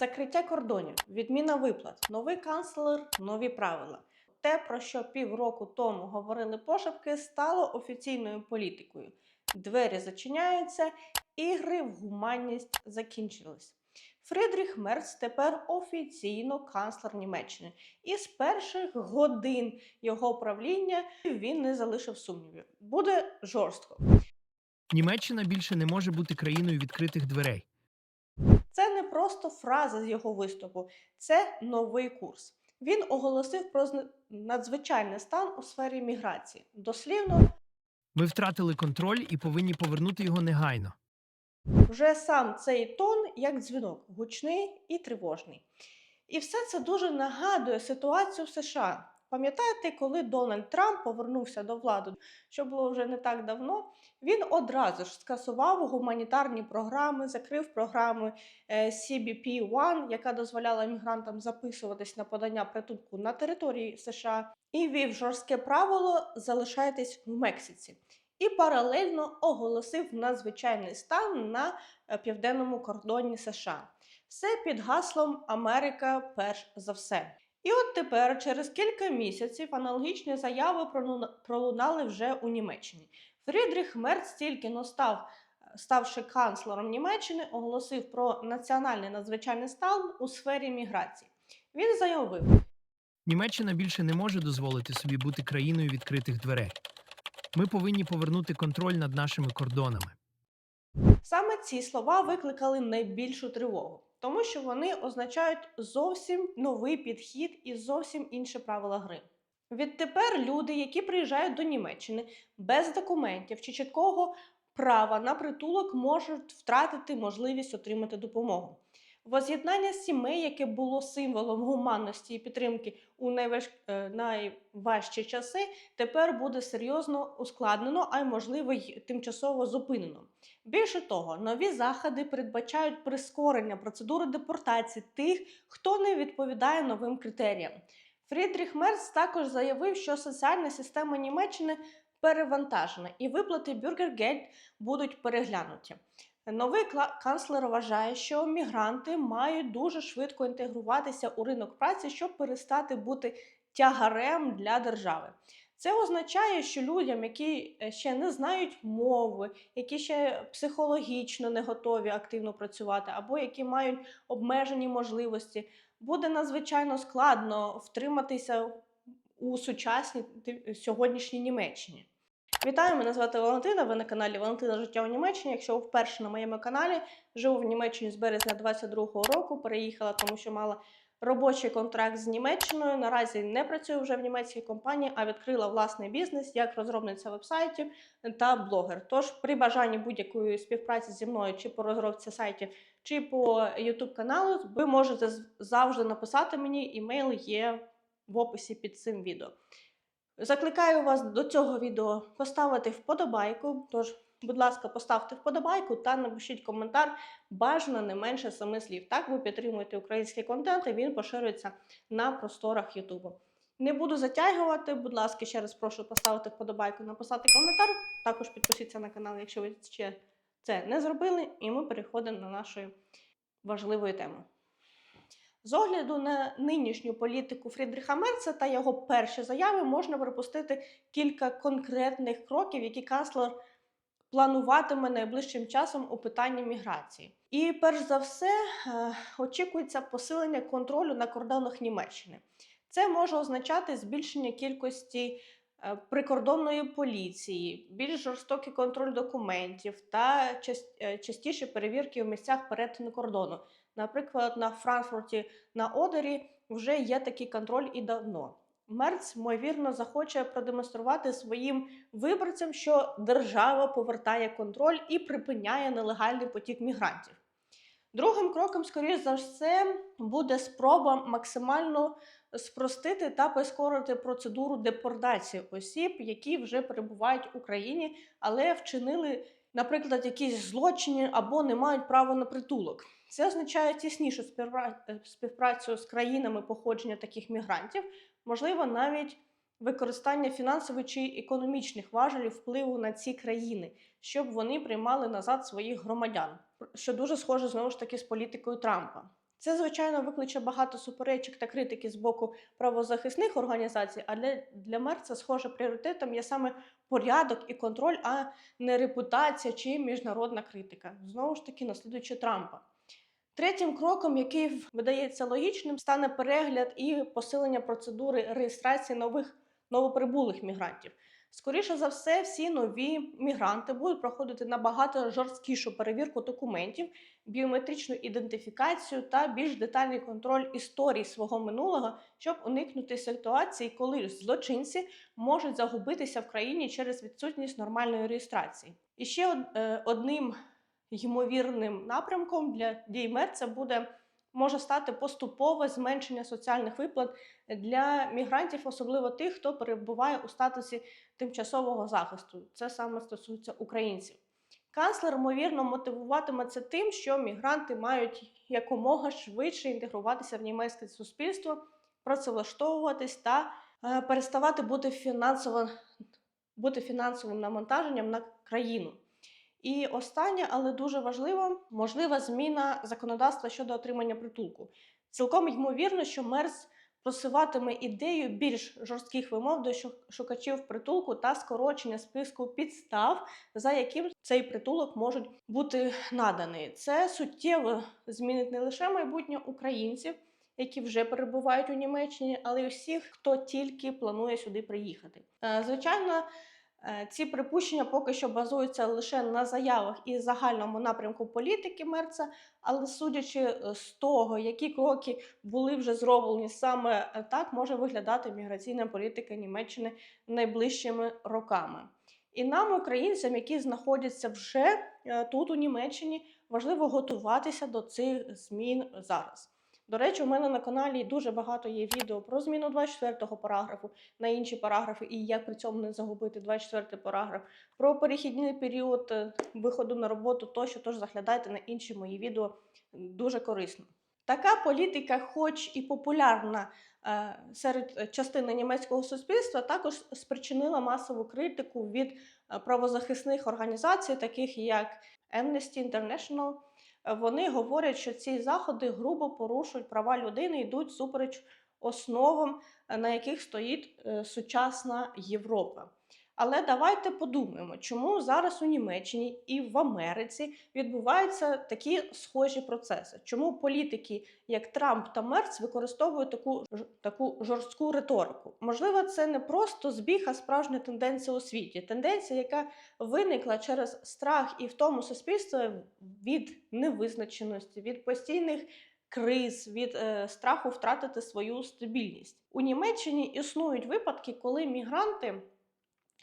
Закриття кордонів, відміна виплат, новий канцлер, нові правила. Те, про що півроку тому говорили пошепки, стало офіційною політикою. Двері зачиняються, ігри в гуманність закінчились. Фрідріх Мерц тепер офіційно канцлер Німеччини, і з перших годин його правління він не залишив сумнівів. Буде жорстко. Німеччина більше не може бути країною відкритих дверей. Це не просто фраза з його виступу, це новий курс. Він оголосив про надзвичайний стан у сфері міграції. Дослівно, Ми втратили контроль і повинні повернути його негайно. вже сам цей тон як дзвінок, гучний і тривожний. І все це дуже нагадує ситуацію в США. Пам'ятаєте, коли Дональд Трамп повернувся до влади, що було вже не так давно, він одразу ж скасував гуманітарні програми, закрив програми е, CBP One, яка дозволяла мігрантам записуватись на подання притулку на території США, і ввів жорстке правило залишайтесь в Мексиці. І паралельно оголосив надзвичайний стан на е, південному кордоні США. Все під гаслом Америка перш за все. І от тепер, через кілька місяців, аналогічні заяви пролунали вже у Німеччині. Фрідріх Мерц тільки но став, ставши канцлером Німеччини, оголосив про національний надзвичайний стан у сфері міграції. Він заявив, Німеччина більше не може дозволити собі бути країною відкритих дверей. Ми повинні повернути контроль над нашими кордонами. Саме ці слова викликали найбільшу тривогу, тому що вони означають зовсім новий підхід і зовсім інші правила гри. Відтепер люди, які приїжджають до Німеччини без документів чи чіткого права на притулок, можуть втратити можливість отримати допомогу. Воз'єднання сімей, яке було символом гуманності і підтримки у е, найважчі часи, тепер буде серйозно ускладнено, а й можливо й тимчасово зупинено. Більше того, нові заходи передбачають прискорення процедури депортації тих, хто не відповідає новим критеріям. Фрідріх Мерц також заявив, що соціальна система Німеччини перевантажена і виплати Бюргергельд будуть переглянуті. Новий канцлер вважає, що мігранти мають дуже швидко інтегруватися у ринок праці, щоб перестати бути тягарем для держави. Це означає, що людям, які е, ще не знають мови, які ще психологічно не готові активно працювати, або які мають обмежені можливості, буде надзвичайно складно втриматися у сучасній сьогоднішній Німеччині. Вітаю, мене звати Валентина. Ви на каналі Валентина Життя у Німеччині. Якщо ви вперше на моєму каналі, живу в Німеччині з березня 22-го року. Переїхала, тому що мала робочий контракт з Німеччиною. Наразі не працюю вже в німецькій компанії, а відкрила власний бізнес як розробниця вебсайтів та блогер. Тож, при бажанні будь-якої співпраці зі мною чи по розробці сайтів, чи по YouTube каналу, ви можете завжди написати мені. Імейл є в описі під цим відео. Закликаю вас до цього відео поставити вподобайку. Тож, будь ласка, поставте вподобайку та напишіть коментар. Бажано не менше семи слів. Так ви підтримуєте український контент, і він поширюється на просторах Ютубу. Не буду затягувати, будь ласка, ще раз прошу поставити вподобайку, написати коментар. Також підпишіться на канал, якщо ви ще це не зробили, і ми переходимо на нашу важливу тему. З огляду на нинішню політику Фрідріха Мерца та його перші заяви можна припустити кілька конкретних кроків, які канцлер плануватиме найближчим часом у питанні міграції. І перш за все е, очікується посилення контролю на кордонах Німеччини. Це може означати збільшення кількості е, прикордонної поліції, більш жорстокий контроль документів та е, частіші перевірки в місцях перетину кордону. Наприклад, на Франкфурті на Одері вже є такий контроль і давно. Мерц, ймовірно, захоче продемонструвати своїм виборцям, що держава повертає контроль і припиняє нелегальний потік мігрантів. Другим кроком, скоріш за все, буде спроба максимально спростити та прискорити процедуру депортації осіб, які вже перебувають в Україні, але вчинили, наприклад, якісь злочини або не мають права на притулок. Це означає тіснішу е, співпрацю з країнами походження таких мігрантів, можливо, навіть використання фінансових чи економічних важелів впливу на ці країни, щоб вони приймали назад своїх громадян, що дуже схоже знову ж таки з політикою Трампа. Це, звичайно, викличе багато суперечок та критики з боку правозахисних організацій, але для Мерца, схоже, пріоритетом є саме порядок і контроль, а не репутація чи міжнародна критика. Знову ж таки, наслідуючи Трампа. Третім кроком, який видається логічним, стане перегляд і посилення процедури реєстрації нових новоприбулих мігрантів. Скоріше за все, всі нові мігранти будуть проходити набагато жорсткішу перевірку документів, біометричну ідентифікацію та більш детальний контроль історії свого минулого, щоб уникнути ситуації, коли злочинці можуть загубитися в країні через відсутність нормальної реєстрації. І ще е, одним ймовірним напрямком для дій Мерца буде може стати поступове зменшення соціальних виплат для мігрантів, особливо тих, хто перебуває у статусі тимчасового захисту. Це саме стосується українців. Канцлер, ймовірно, мотивуватиме це тим, що мігранти мають якомога швидше інтегруватися в німецьке суспільство, працевлаштовуватись та е, переставати бути фінансово бути фінансовим навантаженням на країну. І останнє, але дуже важливо, можлива зміна законодавства щодо отримання притулку. Цілком ймовірно, що Мерс просуватиме ідею більш жорстких вимог до шу- шукачів притулку та скорочення списку підстав, за яким цей притулок можуть бути наданий. Це суттєво змінить не лише майбутнє українців, які вже перебувають у Німеччині, але й усіх, хто тільки планує сюди приїхати. Е, Звичайно, Ці припущення поки що базуються лише на заявах і загальному напрямку політики Мерца, але судячи е, з того, які кроки були вже зроблені саме е, так, може виглядати міграційна політика Німеччини найближчими роками. І нам, українцям, які знаходяться вже е, тут, у Німеччині, важливо готуватися до цих змін зараз. До речі, у мене на каналі дуже багато є відео про зміну 24-го параграфу на інші параграфи, і як при цьому не загубити 24-й параграф, про перехідний період е, виходу на роботу тощо, тож заглядайте на інші мої відео дуже корисно. Така політика, хоч і популярна е, серед частини німецького суспільства, також спричинила масову критику від е, правозахисних організацій, таких як Amnesty International. Вони говорять, що ці заходи грубо порушують права людини, йдуть супереч основам, на яких стоїть е, сучасна Європа. Але давайте подумаємо, чому зараз у Німеччині і в Америці відбуваються такі схожі процеси. Чому політики, як Трамп та Мерц, використовують таку, таку жорстку риторику? Можливо, це не просто збіг, а справжня тенденція у світі. Тенденція, яка виникла через страх і втому суспільства від невизначеності, від постійних криз, від е, страху втратити свою стабільність. У Німеччині існують випадки, коли мігранти,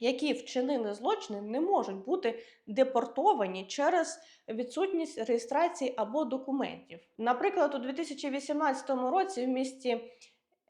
які вчинили злочини, не можуть бути депортовані через відсутність реєстрації або документів. Наприклад, у 2018 році в місті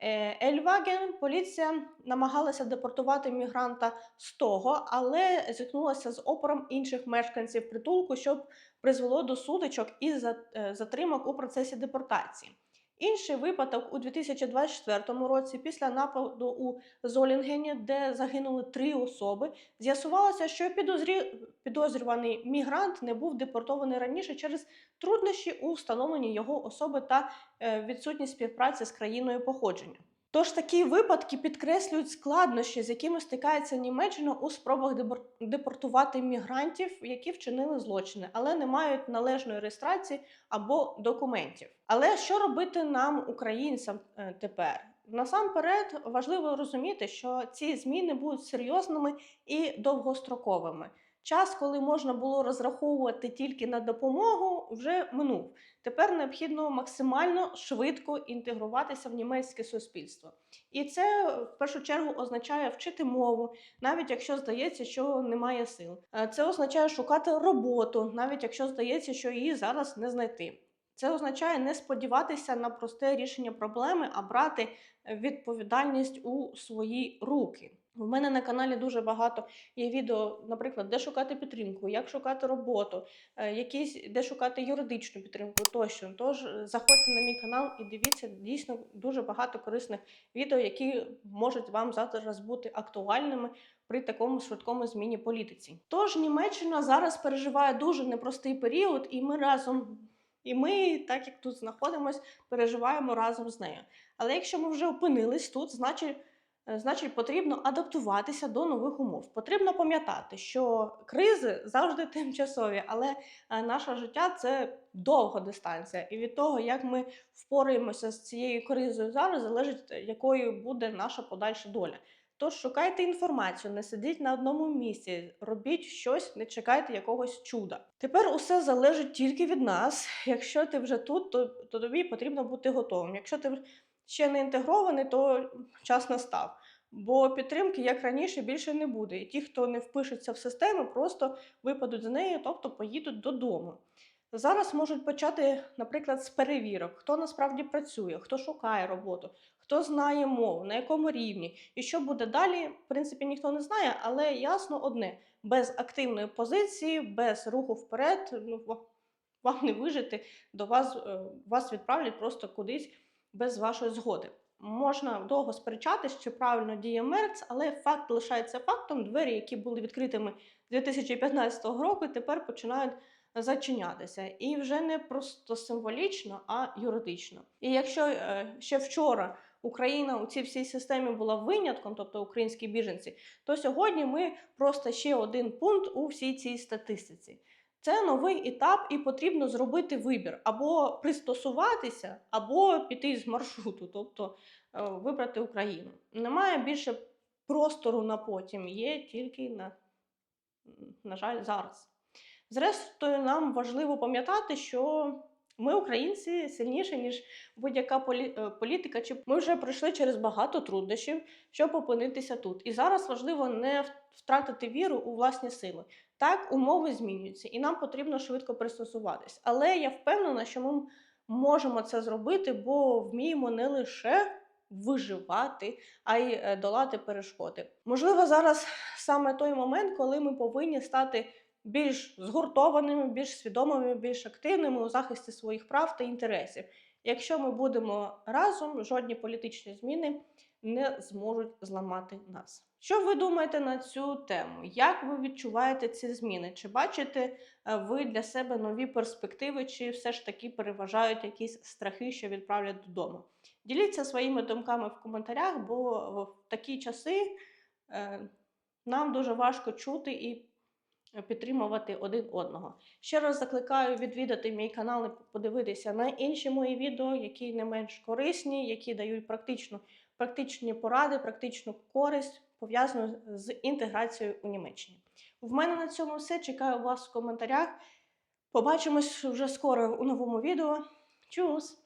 е, Ельваген поліція намагалася депортувати мігранта з того, але зіткнулася з опором інших мешканців притулку, щоб призвело до судочок і е, затримок у процесі депортації. Інший випадок у 2024 році, після нападу у Золінгені, де загинули три особи, з'ясувалося, що підозрі... підозрюваний мігрант не був депортований раніше через труднощі у встановленні його особи та е, відсутність співпраці з країною походження. Тож такі випадки підкреслюють складнощі, з якими стикається Німеччина у спробах депортувати мігрантів, які вчинили злочини, але не мають належної реєстрації або документів. Але що робити нам, українцям, е, тепер? Насамперед важливо розуміти, що ці зміни будуть серйозними і довгостроковими. Час, коли можна було розраховувати тільки на допомогу, вже минув. Тепер необхідно максимально швидко інтегруватися в німецьке суспільство. І це в першу чергу означає вчити мову, навіть якщо здається, що немає сил. Е, Це означає шукати роботу, навіть якщо здається, що її зараз не знайти. Це означає не сподіватися на просте рішення проблеми, а брати відповідальність у свої руки. У мене на каналі дуже багато є відео, наприклад, де шукати підтримку, як шукати роботу, е, якісь де шукати юридичну підтримку тощо. Тож е, заходьте на мій канал і дивіться дійсно дуже багато корисних відео, які можуть вам зараз бути актуальними при такому швидкому зміні політиці. Тож Німеччина зараз переживає дуже непростий період, і ми разом І ми, так як тут знаходимось, переживаємо разом з нею. Але якщо ми вже опинились тут, значить, значить потрібно адаптуватися до нових умов. Потрібно пам'ятати, що кризи завжди тимчасові, але е, наше життя це довга дистанція. І від того, як ми впораємося з цією кризою зараз, залежить, якою буде наша подальша доля. Тож шукайте інформацію, не сидіть на одному місці, робіть щось, не чекайте якогось чуда. Тепер усе залежить тільки від нас. Якщо ти вже тут, то, то тобі потрібно бути готовим. Якщо ти ще не інтегрований, то час настав. Бо підтримки, як раніше, більше не буде. І ті, хто не впишеться в систему, просто випадуть з неї, тобто поїдуть додому. Зараз можуть почати, наприклад, з перевірок, хто насправді працює, хто шукає роботу, хто знає мову, на якому рівні. І що буде далі, в принципі, ніхто не знає, але ясно одне: без активної позиції, без руху вперед, ну, вам не вижити, до вас, е, вас відправлять просто кудись без вашої згоди. Можна довго сперечатись, чи правильно діє Мерц, але факт лишається фактом. Двері, які були відкритими 2015 року, тепер починають зачинятися. І вже не просто символічно, а юридично. І якщо е, ще вчора Україна у цій всій системі була винятком, тобто українські біженці, то сьогодні ми просто ще один пункт у всій цій статистиці. Це новий етап, і потрібно зробити вибір або пристосуватися, або піти з маршруту, тобто е, вибрати Україну. Немає більше простору на потім, є тільки на, на жаль, зараз. Зрештою, нам важливо пам'ятати, що ми, українці, сильніші, ніж будь-яка е, політика. Чи ми вже пройшли через багато труднощів, щоб опинитися тут. І зараз важливо не втратити віру у власні сили. Так, умови змінюються, і нам потрібно швидко пристосуватись. Але я впевнена, що ми можемо це зробити, бо вміємо не лише виживати, а й е, долати перешкоди. Можливо, зараз саме той момент, коли ми повинні стати більш згуртованими, більш свідомими, більш активними у захисті своїх прав та інтересів. Якщо ми будемо разом, жодні політичні зміни не зможуть зламати нас. Що ви думаєте на цю тему? Як ви відчуваєте ці зміни? Чи бачите е, ви для себе нові перспективи, чи все ж таки переважають якісь страхи, що відправлять додому? Діліться своїми думками в коментарях, бо в такі часи е, нам дуже важко чути і підтримувати один одного. Ще раз закликаю відвідати мій канал і подивитися на інші мої відео, які не менш корисні, які дають практичну, практичні поради, практичну користь пов'язану з інтеграцією у Німеччині. В мене на цьому все. Чекаю вас в коментарях. Побачимось вже скоро у новому відео. Чус!